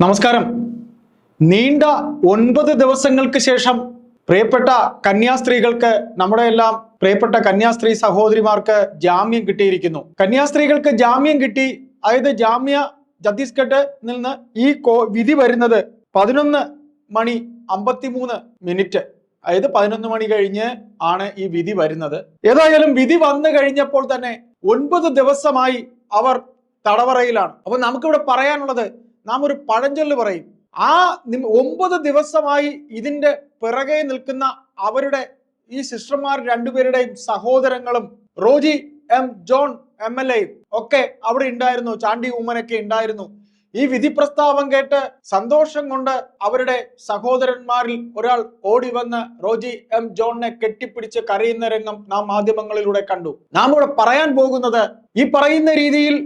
നമസ്കാരം. നീണ്ട ഒൻപത് ദിവസങ്ങൾക്ക് ശേഷം പ്രിയപ്പെട്ട കന്യാസ്ത്രീകൾക്ക് നമ്മുടെ എല്ലാം പ്രിയപ്പെട്ട കന്യാസ്ത്രീ സഹോദരിമാർക്ക് ജാമ്യം കിട്ടിയിരിക്കുന്നു. കന്യാസ്ത്രീകൾക്ക് ജാമ്യം കിട്ടി. അതായത് ജാമ്യ ഛത്തീസ്ഗഡ് നിന്ന് ഈ കോ- വിധി വരുന്നത് പതിനൊന്ന് മണി അമ്പത്തിമൂന്ന് മിനിറ്റ്. അതായത് പതിനൊന്ന് മണി കഴിഞ്ഞ് ആണ് ഈ വിധി വരുന്നത്. ഏതായാലും വിധി വന്നു കഴിഞ്ഞപ്പോൾ തന്നെ ഒൻപത് ദിവസമായി അവർ തടവറയിലാണ്. അപ്പൊ നമുക്കിവിടെ പറയാനുള്ളത് നാം ഒരു പഴഞ്ചൊല്ല് പറയും. ആ ഒമ്പത് ദിവസമായി ഇതിന്റെ പിറകെ നിൽക്കുന്ന അവരുടെ ഈ സിസ്റ്റർമാർ രണ്ടുപേരുടെയും സഹോദരങ്ങളും Roji M John M L എയും ഒക്കെ അവിടെ ഉണ്ടായിരുന്നു. ചാണ്ടി ഉമ്മനൊക്കെ ഉണ്ടായിരുന്നു. ഈ വിധി പ്രസ്താവം കേട്ട് സന്തോഷം കൊണ്ട് അവരുടെ സഹോദരന്മാരിൽ ഒരാൾ ഓടി വന്ന് റോജി എം ജോണിനെ കെട്ടിപ്പിടിച്ച് കരയുന്ന രംഗം നാം മാധ്യമങ്ങളിലൂടെ കണ്ടു. നാം ഇവിടെ പറയാൻ പോകുന്നത് ഈ പറയുന്ന രീതിയിൽ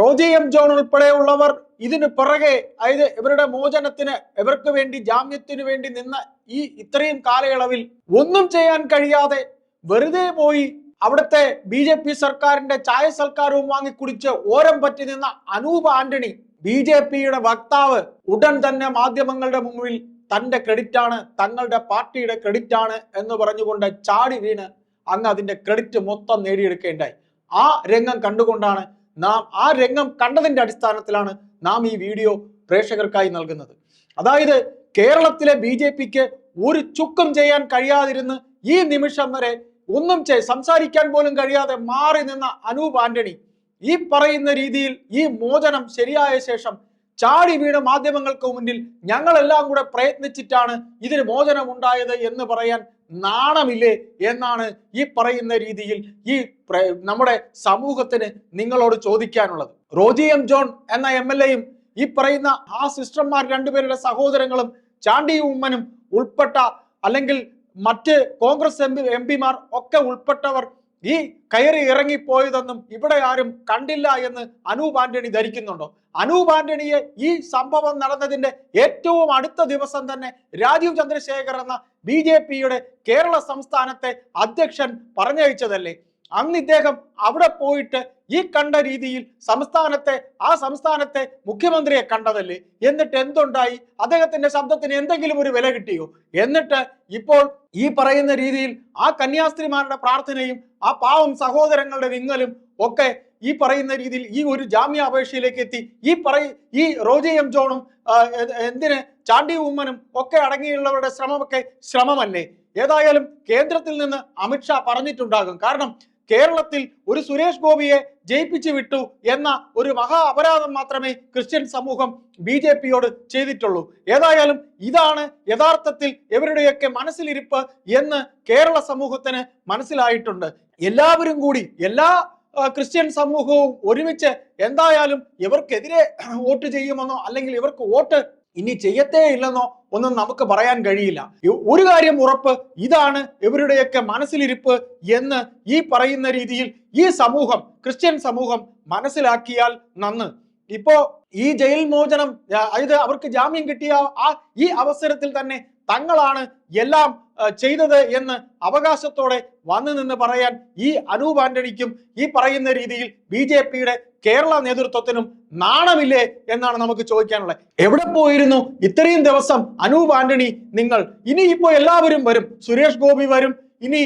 റോജി എം ജോൺ ഉൾപ്പെടെയുള്ളവർ ഇതിന് പുറകെ അതായത് ഇവരുടെ മോചനത്തിന് ഇവർക്ക് വേണ്ടി ജാമ്യത്തിന് വേണ്ടി നിന്ന ഈ ഇത്രയും കാലയളവിൽ ഒന്നും ചെയ്യാൻ കഴിയാതെ വെറുതെ പോയി അവിടുത്തെ ബി ജെ പി സർക്കാരിന്റെ ചായ സൽക്കാരവും വാങ്ങി കുടിച്ച് ഓരം പറ്റി നിന്ന അനൂപ് ആന്റണി ബി ജെ പിയുടെ വക്താവ് ഉടൻ തന്നെ മാധ്യമങ്ങളുടെ മുമ്പിൽ തന്റെ ക്രെഡിറ്റ് ആണ് തങ്ങളുടെ പാർട്ടിയുടെ ക്രെഡിറ്റ് ആണ് എന്ന് പറഞ്ഞുകൊണ്ട് ചാടി വീണ് അങ്ങ് അതിന്റെ ക്രെഡിറ്റ് മൊത്തം നേടിയെടുക്കേണ്ടായി ആ രംഗം കണ്ടുകൊണ്ടാണ് നാം ആ രംഗം കണ്ടതിന്റെ അടിസ്ഥാനത്തിലാണ് നാം ഈ വീഡിയോ പ്രേക്ഷകർക്കായി നൽകുന്നത്. അതായത് കേരളത്തിലെ ബി ജെ പിക്ക് ഒരു ചുക്കും ചെയ്യാൻ കഴിയാതിരുന്ന് ഈ നിമിഷം വരെ ഒന്നും ചെയ് സംസാരിക്കാൻ പോലും കഴിയാതെ മാറി നിന്ന അനൂപ് ആന്റണി ഈ പറയുന്ന രീതിയിൽ ഈ മോചനം ശരിയായ ശേഷം ചാടി വീണ മാധ്യമങ്ങൾക്ക് മുന്നിൽ ഞങ്ങളെല്ലാം കൂടെ പ്രയത്നിച്ചിട്ടാണ് ഇതിന് മോചനം ഉണ്ടായത് എന്ന് പറയാൻ നാണമില്ലേ എന്നാണ് ഈ പറയുന്ന രീതിയിൽ ഈ നമ്മുടെ സമൂഹത്തിന് നിങ്ങളോട് ചോദിക്കാനുള്ളത്. റോജി എം ജോൺ എന്ന എം എൽ എയും ഈ പറയുന്ന ആ സിസ്റ്റർമാർ രണ്ടുപേരുടെ സഹോദരങ്ങളും ചാണ്ടി ഉമ്മനും ഉൾപ്പെട്ട അല്ലെങ്കിൽ മറ്റ് കോൺഗ്രസ് എം പിമാർ ഒക്കെ ഉൾപ്പെട്ടവർ ഈ കയറി ഇറങ്ങിപ്പോയതെന്നും ഇവിടെ ആരും കണ്ടില്ല എന്ന് അനൂപ് ആന്റണി ധരിക്കുന്നുണ്ടോ? അനൂപ് ആന്റണിയെ ഈ സംഭവം നടന്നതിന്റെ ഏറ്റവും അടുത്ത ദിവസം തന്നെ രാജീവ് ചന്ദ്രശേഖർ എന്ന ബി കേരള സംസ്ഥാനത്തെ അധ്യക്ഷൻ പറഞ്ഞയച്ചതല്ലേ? അന്ന് ഇദ്ദേഹം അവിടെ പോയിട്ട് ഈ കണ്ട രീതിയിൽ സംസ്ഥാനത്തെ ആ സംസ്ഥാനത്തെ മുഖ്യമന്ത്രിയെ കണ്ടതല്ലേ? എന്നിട്ട് എന്തുണ്ടായി? അദ്ദേഹത്തിന്റെ ശബ്ദത്തിന് എന്തെങ്കിലും ഒരു വില കിട്ടിയോ? എന്നിട്ട് ഇപ്പോൾ ഈ പറയുന്ന രീതിയിൽ ആ കന്യാസ്ത്രീമാരുടെ പ്രാർത്ഥനയും ആ പാവം സഹോദരങ്ങളുടെ വിങ്ങലും ഒക്കെ ഈ പറയുന്ന രീതിയിൽ ഈ ഒരു ജാമ്യാപേക്ഷയിലേക്ക് എത്തി. ഈ പറയ ഈ റോജി എം ജോണും എന്തിന്? ചാണ്ടി ഉമ്മനും ഒക്കെ അടങ്ങിയുള്ളവരുടെ ശ്രമമൊക്കെ ശ്രമമല്ലേ? ഏതായാലും കേന്ദ്രത്തിൽ നിന്ന് അമിത്ഷാ പറഞ്ഞിട്ടുണ്ടാകും. കാരണം കേരളത്തിൽ ഒരു സുരേഷ് ഗോപിയെ ജയിപ്പിച്ചു വിട്ടു എന്ന ഒരു മഹാ അപരാധം മാത്രമേ ക്രിസ്ത്യൻ സമൂഹം ബി ജെ പിയോട് ചെയ്തിട്ടുള്ളൂ. ഏതായാലും ഇതാണ് യഥാർത്ഥത്തിൽ ഇവരുടെയൊക്കെ മനസ്സിലിരിപ്പ് എന്ന് കേരള സമൂഹത്തിന് മനസ്സിലായിട്ടുണ്ട്. എല്ലാവരും കൂടി എല്ലാ ക്രിസ്ത്യൻ സമൂഹവും ഒരുമിച്ച് എന്തായാലും ഇവർക്കെതിരെ വോട്ട് ചെയ്യുമെന്നോ അല്ലെങ്കിൽ ഇവർക്ക് വോട്ട് ഇനി ചെയ്യത്തേ ഇല്ലെന്നോ ഒന്നും നമുക്ക് പറയാൻ കഴിയില്ല. ഒരു കാര്യം ഉറപ്പ് ഇതാണ് ഇവരുടെയൊക്കെ മനസ്സിലിരിപ്പ് എന്ന് ഈ പറയുന്ന രീതിയിൽ ഈ സമൂഹം ക്രിസ്ത്യൻ സമൂഹം മനസ്സിലാക്കിയാൽ നന്ന്. ഇപ്പോ ഈ ജയിൽ മോചനം അതായത് അവർക്ക് ജാമ്യം കിട്ടിയ ആ ഈ അവസരത്തിൽ തന്നെ തങ്ങളാണ് എല്ലാം ചെയ്തത് എന്ന് അവകാശത്തോടെ വന്നു നിന്ന് പറയാൻ ഈ അനൂപ് ആന്റണിക്കും ഈ പറയുന്ന രീതിയിൽ ബി ജെ പിയുടെ കേരള നേതൃത്വത്തിനും നാണമില്ലേ എന്നാണ് നമുക്ക് ചോദിക്കാനുള്ളത്. എവിടെ പോയിരുന്നു? ഇത്രയും ദിവസം അനൂപ് ആന്റണി നിങ്ങൾ ഇനി ഇപ്പോ എല്ലാവരും വരും. സുരേഷ് ഗോപി വരും. ഇനി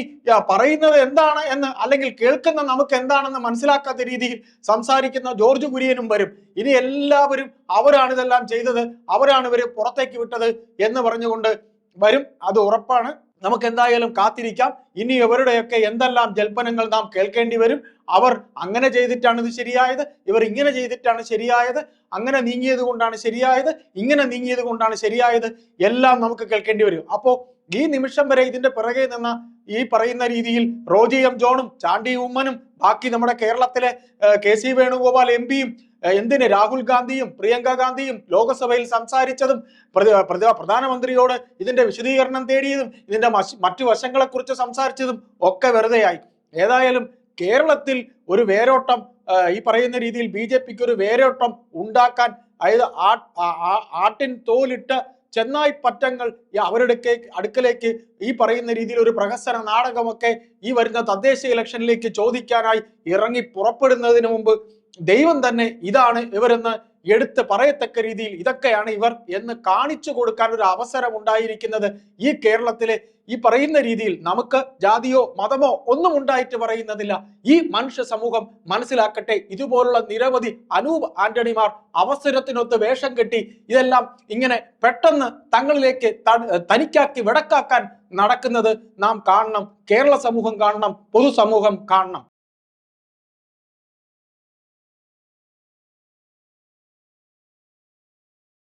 പറയുന്നത് എന്താണ് എന്ന് അല്ലെങ്കിൽ കേൾക്കുന്ന നമുക്ക് എന്താണെന്ന് മനസ്സിലാക്കാത്ത രീതിയിൽ സംസാരിക്കുന്ന ജോർജ് കുര്യനും വരും. ഇനി എല്ലാവരും അവരാണ് ഇതെല്ലാം ചെയ്തത്. അവരാണ് ഇവർ പുറത്തേക്ക് വിട്ടത് എന്ന് പറഞ്ഞുകൊണ്ട് വരും. അത് ഉറപ്പാണ്. നമുക്ക് എന്തായാലും കാത്തിരിക്കാം. ഇനി ഇവരുടെയൊക്കെ എന്തെല്ലാം ജൽപ്പനങ്ങൾ നാം കേൾക്കേണ്ടി വരും. അവർ അങ്ങനെ ചെയ്തിട്ടാണ് ഇത് ശരിയായത്. ഇവർ ഇങ്ങനെ ചെയ്തിട്ടാണ് ശരിയായത്. അങ്ങനെ നീങ്ങിയത് കൊണ്ടാണ് ശരിയായത്. ഇങ്ങനെ നീങ്ങിയത് കൊണ്ടാണ് ശരിയായത്. എല്ലാം നമുക്ക് കേൾക്കേണ്ടി വരും. അപ്പോ ഈ നിമിഷം വരെ ഇതിന്റെ പിറകെ നിന്ന ഈ പറയുന്ന രീതിയിൽ റോജി എം ജോണും ചാണ്ടി ഉമ്മനും ബാക്കി നമ്മുടെ കേരളത്തിലെ കെ സി വേണുഗോപാൽ എം പിയും എന്തിന് രാഹുൽ ഗാന്ധിയും പ്രിയങ്ക ഗാന്ധിയും ലോകസഭയിൽ സംസാരിച്ചതും പ്രധ- പ്രധ- പ്രധാനമന്ത്രിയോട് ഇതിന്റെ വിശദീകരണം തേടിയതും ഇതിന്റെ മറ്റു വശങ്ങളെ കുറിച്ച് സംസാരിച്ചതും ഒക്കെ വെറുതെയായി. ഏതായാലും കേരളത്തിൽ ഒരു വേരോട്ടം ഈ പറയുന്ന രീതിയിൽ ബി ജെ പിക്ക് ഒരു വേരോട്ടം ഉണ്ടാക്കാൻ അതായത് ആട്ടിൻ തോലിട്ട് ചെന്നായി പറ്റങ്ങൾ അവരുടെ അടുക്കലേക്ക് ഈ പറയുന്ന രീതിയിൽ ഒരു പ്രഹസന നാടകമൊക്കെ ഈ വരുന്ന തദ്ദേശ ഇലക്ഷനിലേക്ക് ചോദിക്കാനായി ഇറങ്ങി പുറപ്പെടുന്നതിന് മുമ്പ് ദൈവം തന്നെ ഇതാണ് ഇവരെന്ന് എടുത്ത് പറയത്തക്ക രീതിയിൽ ഇതൊക്കെയാണ് ഇവർ എന്ന് കാണിച്ചു കൊടുക്കാൻ ഒരു അവസരം ഉണ്ടായിരിക്കുന്നത് ഈ കേരളത്തിലെ ഈ പറയുന്ന രീതിയിൽ നമുക്ക് ജാതിയോ മതമോ ഒന്നും ഉണ്ടായിട്ട് പറയുന്നതില്ല. ഈ മനുഷ്യ സമൂഹം മനസ്സിലാക്കട്ടെ ഇതുപോലുള്ള നിരവധി അനൂപ് ആന്റണിമാർ അവസരത്തിനൊത്ത് വേഷം കെട്ടി ഇതെല്ലാം ഇങ്ങനെ പെട്ടെന്ന് തങ്ങളിലേക്ക് തനിക്കാക്കി വിടക്കാക്കാൻ നടക്കുന്നത് നാം കാണണം കേരള സമൂഹം കാണണം പൊതുസമൂഹം കാണണം.